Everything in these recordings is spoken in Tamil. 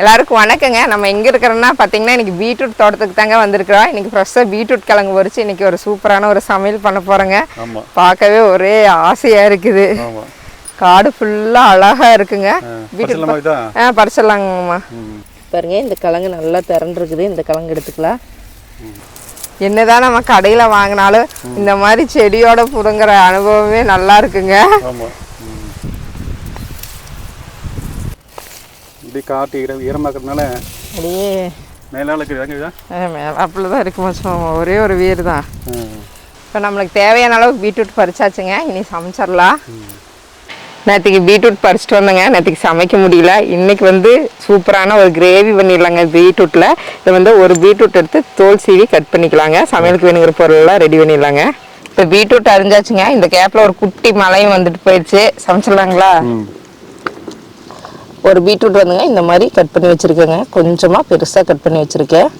எல்லாருக்கும் வணக்கங்க. நம்ம எங்கே இருக்கிறோன்னா பார்த்தீங்கன்னா இன்னைக்கு பீட்ரூட் தோட்டத்துக்கு தாங்க வந்திருக்கிறோம். இன்னைக்கு ஃப்ரெஷ்ஷாக பீட்ரூட் கிழங்கு பொரிச்சு இன்னைக்கு ஒரு சூப்பரான ஒரு சமையல் பண்ண போகிறோங்க பார்க்கவே ஒரே ஆசையாக இருக்குது. காடு ஃபுல்லாக அழகாக இருக்குங்க. தான் ஆ பறிச்சிடலாங்கம்மா. பாருங்க இந்த கிழங்கு நல்லா திரண்டிருக்குது இந்த கிழங்கு எடுத்துக்கலாம். என்னதான் நம்ம கடையில் வாங்கினாலும் இந்த மாதிரி செடியோட புடுங்குற அனுபவமே நல்லா இருக்குங்க ஆமாம் ம் இப்படி காட்டு ஈர ஈரமாக்கிறதுனால அப்படியே மேலால இறங்குதா மேலாப்பில் தான் இருக்கு மச்சான் ஒரே ஒரு வீர் தான் இப்போ நம்மளுக்கு தேவையான அளவுக்கு பீட்ரூட் பறிச்சாச்சுங்க. இனி சமைச்சிடலாம். நேற்றுக்கு பீட்ரூட் பறிச்சிட்டு வந்தேங்க. நேற்றுக்கு சமைக்க முடியல. இன்னைக்கு வந்து சூப்பரான ஒரு கிரேவி பண்ணிடலாங்க பீட்ரூட்டில் இது வந்து ஒரு பீட்ரூட் எடுத்து தோல் சீவி கட் பண்ணிக்கலாங்க. சமையலுக்கு வேணுங்கிற பொருளெல்லாம் ரெடி பண்ணிடலாங்க. இப்போ பீட்ரூட் அரிஞ்சாச்சுங்க. இந்த கேப்பில் ஒரு குட்டி மலையும் வந்துட்டு போயிடுச்சு. சமைச்சிடலாங்களா? ஒரு பீட்ரூட் வந்துங்க இந்த மாதிரி கட் பண்ணி வச்சுருக்கேங்க. கொஞ்சமாக பெருசாக கட் பண்ணி வச்சுருக்கேன்.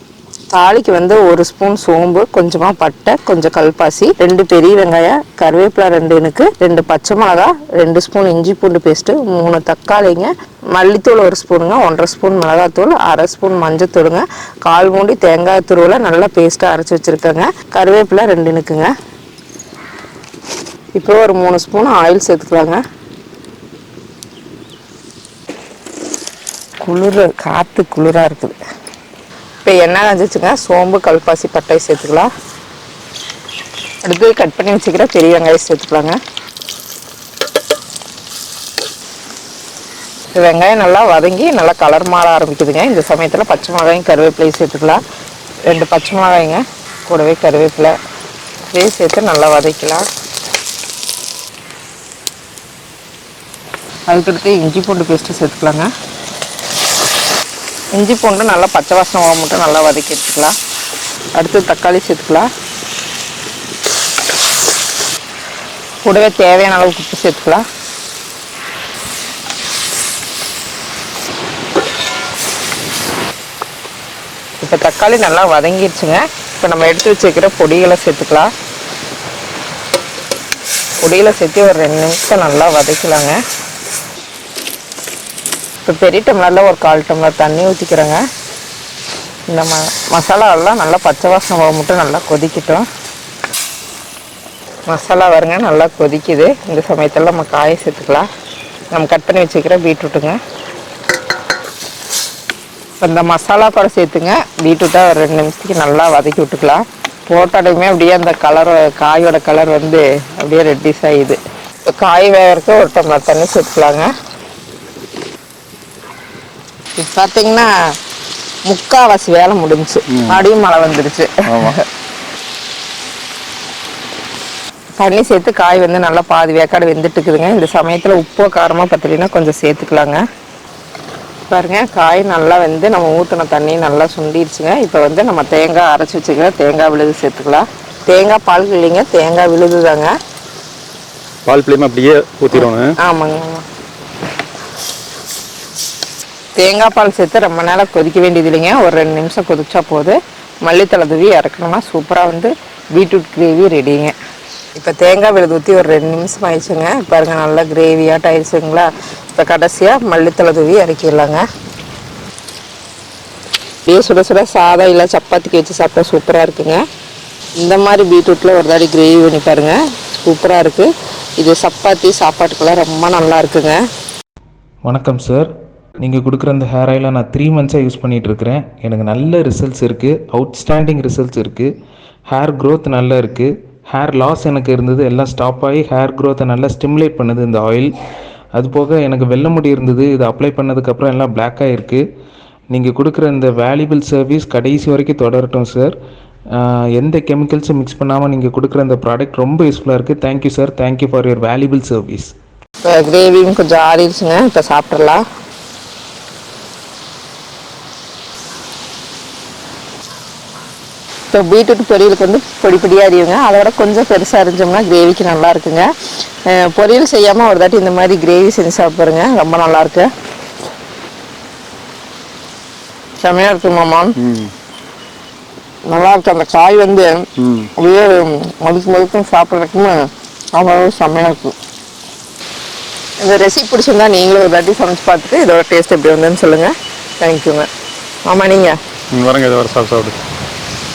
தாளிக்கு வந்து ஒரு ஸ்பூன் சோம்பு கொஞ்சமாக பட்டை கொஞ்சம் கல்பாசி ரெண்டு பெரிய வெங்காயம் கருவேப்பிலை ரெண்டு எனக்கு ரெண்டு பச்சை மிளகா ரெண்டு ஸ்பூன் இஞ்சி பூண்டு பேஸ்ட்டு மூணு தக்காளிங்க மல்லித்தூள் ஒரு ஸ்பூனுங்க ஒன்றரை ஸ்பூன் மிளகாத்தூள் அரை ஸ்பூன் மஞ்சத்தூளுங்க கால் மூடி தேங்காய் துருவில் நல்லா பேஸ்ட்டாக அரைச்சி வச்சுருக்கேங்க. கருவேப்பிலை ரெண்டு எனக்குங்க இப்போ ஒரு மூணு ஸ்பூன் ஆயில் சேர்த்துக்கலாங்க. குளிர் காற்று குளிராக இருக்குது. இப்போ என்ன காஞ்சிச்சுங்க. சோம்பு கல்பாசி பட்டை சேர்த்துக்கலாம். அடுத்து கட் பண்ணி வச்சுக்கிற பெரிய வெங்காயம் சேர்த்துக்கலாங்க. வெங்காயம் நல்லா வதங்கி நல்லா கலர் மாற ஆரம்பிக்குதுங்க. இந்த சமயத்தில் பச்சை மிளகாயும் கருவேப்பிலையும் சேர்த்துக்கலாம். ரெண்டு பச்சை மிளகாய்ங்க கூடவே கருவேப்பிலை. இதையும் சேர்த்து நல்லா வதக்கலாம் அதுக்கடுத்து இஞ்சி பூண்டு பேஸ்ட்டு சேர்த்துக்கலாங்க. இஞ்சி பூண்டு நல்லா பச்சை வாசனை போக மட்டும் நல்லா வதக்கி எடுத்துக்கலாம். அடுத்து தக்காளி சேர்த்துக்கலாம். கூடவே தேவையான அளவுக்கு உப்பு சேர்த்துக்கலாம். இப்போ தக்காளி நல்லா வதங்கிடுச்சுங்க. இப்போ நம்ம எடுத்து வச்சுக்கிற பொடிகளை சேர்த்துக்கலாம். பொடிகளை சேர்த்து ஒரு ரெண்டு நிமிஷம் நல்லா வதக்கலாங்க. இப்போ பெரிய டம்ளரில் ஒரு கால் டம்ளர் தண்ணி ஊற்றிக்கிறேங்க இந்த ம மசாலாவெல்லாம் நல்லா பச்சை வாசனை போக மட்டும் நல்லா கொதிக்கட்டும். மசாலா வருங்க நல்லா கொதிக்குது. இந்த சமயத்தில் நம்ம காயை சேர்த்துக்கலாம். நம்ம கட் பண்ணி வச்சுக்கிற பீட்ரூட்டுங்க. இப்போ இந்த மசாலா கூட சேர்த்துங்க. பீட்ரூட்டை ஒரு ரெண்டு நிமிஷத்துக்கு நல்லா வதக்கி விட்டுக்கலாம். போட்டாலுமே அப்படியே அந்த கலர் காயோட கலர் வந்து அப்படியே ரெட்டிஸ் ஆகிடுது இப்போ காய் வேகிறதுக்கு ஒரு டம்ளர் தண்ணி சேர்த்துக்கலாங்க. இப்போ பார்த்தீங்கன்னா முக்காவாசி வேலை முடிஞ்சுச்சு மறுபடியும் மழை வந்துடுச்சு தண்ணி சேர்த்து காய் வந்து நல்லா பாதி வேக்காடு வெந்துட்டு இருக்குதுங்க இந்த சமயத்தில் உப்போ காரமாக பத்தலைன்னா கொஞ்சம் சேர்த்துக்கலாங்க. பாருங்க காய் நல்லா வெந்து நம்ம ஊற்றின தண்ணி நல்லா சுண்டிடுச்சுங்க இப்போ வந்து நம்ம தேங்காய் அரைச்சி வச்சுக்கிற தேங்காய் விழுது சேர்த்துக்கலாம். தேங்காய் பால் இல்லைங்க தேங்காய் விழுது தாங்க பால் பிள்ளையுமே அப்படியே ஊற்றிடணும் ஆமாங்க. ஆமாம் தேங்காய் பால் சேர்த்து ரொம்ப நேரம் கொதிக்க வேண்டியது இல்லைங்க. ஒரு ரெண்டு நிமிஷம் கொதிச்சா போது. மல்லித்தலை தூவி இறக்கணும்னா சூப்பராக வந்து பீட்ரூட் கிரேவி ரெடிங்க இப்போ தேங்காய் விழுது ஊற்றி ஒரு ரெண்டு நிமிஷம் ஆயிடுச்சுங்க. பாருங்க நல்லா கிரேவியாக ஆயிடுச்சுங்களா? இப்போ கடைசியாக மல்லித்தலை தூவி இறக்கிடலாங்க. அப்படியே சுட சுட சாதம் இல்லை சப்பாத்திக்கு வச்சு சாப்பிட்டா சூப்பராக இருக்குங்க. இந்த மாதிரி பீட்ரூட்டில் ஒரு தாடி கிரேவி பண்ணி பாருங்க. சூப்பராக இருக்குது இது சப்பாத்தி சாப்பாட்டுக்கெல்லாம் ரொம்ப நல்லா இருக்குங்க. வணக்கம் சார் நீங்கள் கொடுக்குற அந்த ஹேர் ஆயிலை நான் த்ரீ மந்த்ஸாக யூஸ் பண்ணிகிட்டு இருக்கிறேன் எனக்கு நல்ல ரிசல்ட்ஸ் இருக்குது அவுட்ஸ்டாண்டிங் ரிசல்ட்ஸ் இருக்குது ஹேர் க்ரோத் நல்லா இருக்குது ஹேர் லாஸ் எனக்கு இருந்தது. எல்லாம் ஸ்டாப் ஆகி ஹேர் க்ரோத்தை நல்லா ஸ்டிமுலேட் பண்ணுது இந்த ஆயில் அது போக எனக்கு வெள்ள முடி இருந்தது. இது அப்ளை பண்ணதுக்கப்புறம் எல்லாம் பிளாக்காக இருக்குது நீங்கள் கொடுக்குற இந்த வேல்யூபிள் சர்வீஸ் கடைசி வரைக்கும் தொடரட்டும் சார் எந்த கெமிக்கல்ஸும் மிக்ஸ் பண்ணாமல் நீங்கள் கொடுக்குற இந்த ப்ராடக்ட் ரொம்ப யூஸ்ஃபுல்லாக இருக்குது thank you sir thank you for your valuable service இப்போ கிரேவியும் கொஞ்சம் ஆறிடுச்சுங்க. இப்போ சாப்பிட்றலாம் இப்போ பீட்ரூட் பொரியலுக்கு வந்து பொடி பொடியாக அறியுங்க அதை விட கொஞ்சம் பெருசாக அரிஞ்சோம்னா கிரேவிக்கு நல்லா இருக்குங்க. பொரியல் செய்யாமல் ஒரு தாட்டி இந்த மாதிரி கிரேவி செஞ்சு சாப்பிடுங்க. ரொம்ப நல்லா இருக்கு. செமையாக இருக்கு மாமா. ம். நல்லா இருக்கு. அந்த காய் வந்து அப்படியே மதுக்கு மதுக்கும் சாப்பிட்றதுக்குமே அவ்வளோ செம்மையாக இருக்கும் இந்த ரெசிபி பிடிச்சிருந்தா நீங்களும் ஒரு தாட்டி சமைச்சு பார்த்துட்டு இதோட டேஸ்ட் எப்படி வந்ததுன்னு சொல்லுங்கள் தேங்க்யூங்க ஆமாம் நீங்கள் வரங்க. இதை வர சாப்பிட்டு சாப்பிடு.